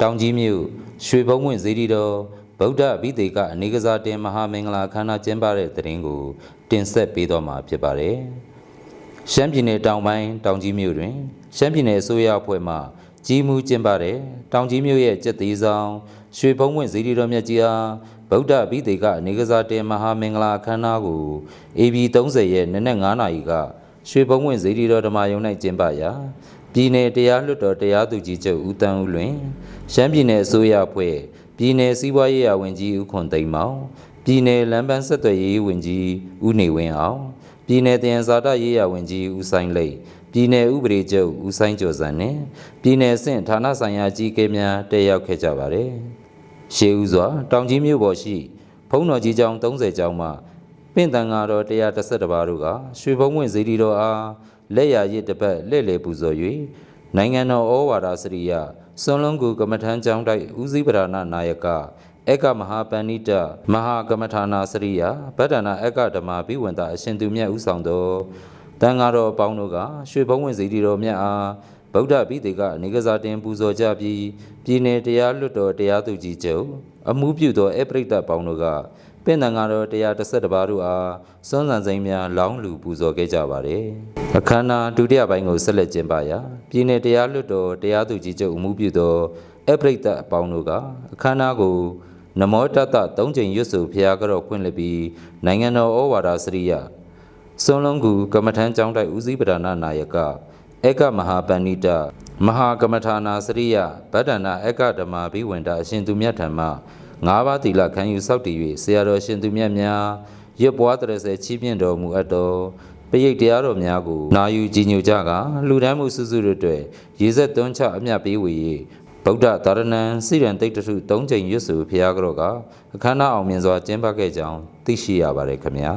တောင်ကြီးမြို့ရွှေဘုံဝင်ဇေဒီတော်ဗုဒ္ဓဗိသေကအနိကစားတင်မဟာမင်္ဂလာအခမ်းအနားကျင်းပတဲ့တဲ့ရင်ကို တင်ဆက်ပေးတော့မှာဖြစ်ပါတယ်။ရှမ်းပြည်နယ်တောင်ပိုင်းတောင်ကြီးမြို့တွင်ရှမ်းပြည်နယ်အစိုးရအဖွဲ့မှကြီးမှုကျင်းပတဲ့တောင်ကြီးမြို့ရဲ့ကျက်သေးဆောင်ရွှေဘုံဝင်ဇေဒီတော်မြတ်ကြီးအားဗုဒ္ဓဗိသေကအနိကစားတင်မဟာမင်္ဂလာအခမ်းအနားကို AB 30ရဲ့နနက်9နာရီကရွှေဘုံဝင်ဇေဒီတော်ဓမ္မယုံ၌ကျင်းပရာ ပြည်နယ်တရားလွှတ်တော်တရားသူကြီးချုပ်ဦးတန်းဦးလွင်ရှမ်းပြည်နယ်အစိုးရအဖွဲ့ပြည်နယ်စီးပွားရေးရာဝန်ကြီးဦးခွန်သိမ်းမောင်ပြည်နယ်လမ်းပန်းဆက်သွယ်ရေးဝန်ကြီးဦးနေဝင်းအောင်ပြည်နယ်တယံဇာတရေးရာဝန်ကြီးဦးဆိုင်လိတ်ပြည်နယ်ဥပဒေချုပ်ဦးဆိုင်ကျော်စံနဲ့ပြည်နယ်ဆင့်ဌာနဆိုင်ရာကြီးကဲများတက်ရောက်ခဲ့ကြပါတယ်။ရှေးဦးစွာတောင်ကြီးမြို့ပေါ်ရှိဘုံတော်ကြီးကျောင်း30ကျောင်းမှပင့်တန်ဃာတော်131ပါးတို့ကရွှေဘုံဝင်ဇေဒီတော်အား လက်ရရစ်တစ်ပတ်လက်လေပူဇော်၍နိုင်ငံတော်ဩဝါဒစရိယစွန်လုံးကူကမ္မထမ်းကျောင်းတိုက်ဦးစီးပဓာနာနာယကဧကမဟာပဏိတမဟာကမ္မထာနာစရိယဗဒ္ဒနာဧကဓမ္မာဘိဝန္တအရှင်သူမြတ်ဦးဆောင်သောတန်ဃာတော်အပေါင်းတို့ကရွှေဘုံဝင်ဇေဒီတော်မြတ်အားဗုဒ္ဓဘိသေကအနိကစားတင်ပူဇော်ကြပြီးပြည်내တရားလွတ်တော်တရားသူကြီးချုပ်အမှုပြုသောအပရိသတ်ပေါင်းတို့က ပင့်တန်ဃာတော်132ပါးတို့အားစွန်းစံစိမ်းများလောင်းလူပူဇော်ခဲ့ကြပါတယ်။အခမ်းအနားဒုတိယပိုင်းကိုဆက်လက်ကျင်းပရာပြည်내တရားလွတ်တော်တရားသူကြီးချုပ်အမှုပြုသောအပရိသတ်အပေါင်းတို့ကအခမ်းအနားကိုနမောတတသုံးချိန်ရွတ်ဆိုဖျားကြော့ဖွင့်လှစ်ပြီးနိုင်ငံတော်ဩဝါဒစရိယစွန်လုံးကူကမ္မထမ်းကျောင်းတိုက်ဦးစီးပဒနာနာယကဧကမဟာပဏိတမဟာကမ္မထာနာစရိယဗဒ္ဒနာဧကဓမ္မာဘိဝန္တအရှင်သူမြတ်ထံမှ ငါးပါးသီလခံယူစောင့်တည်၍ဆရာတော်ရှင်သူမြတ်များရွတ်ပွားတရစေချီးမြှင့်တော်မူအပ်တော်ပရိတ်တရားတော်များကိုနာယူကြည်ညိုကြကလှူဒန်းမှုစုစုတို့အတွက်ရေဆက်သွန်းချအမြတ်ပေးဝေ၍ဗုဒ္ဓသာရဏံစိရန်တိတ်တထု၃ချိန်ရွတ်ဆိုဖျားကြော့ကအခမ်းအနားအောင်မြင်စွာကျင်းပခဲ့ကြောင်းသိရှိရပါတယ်ခင်ဗျာ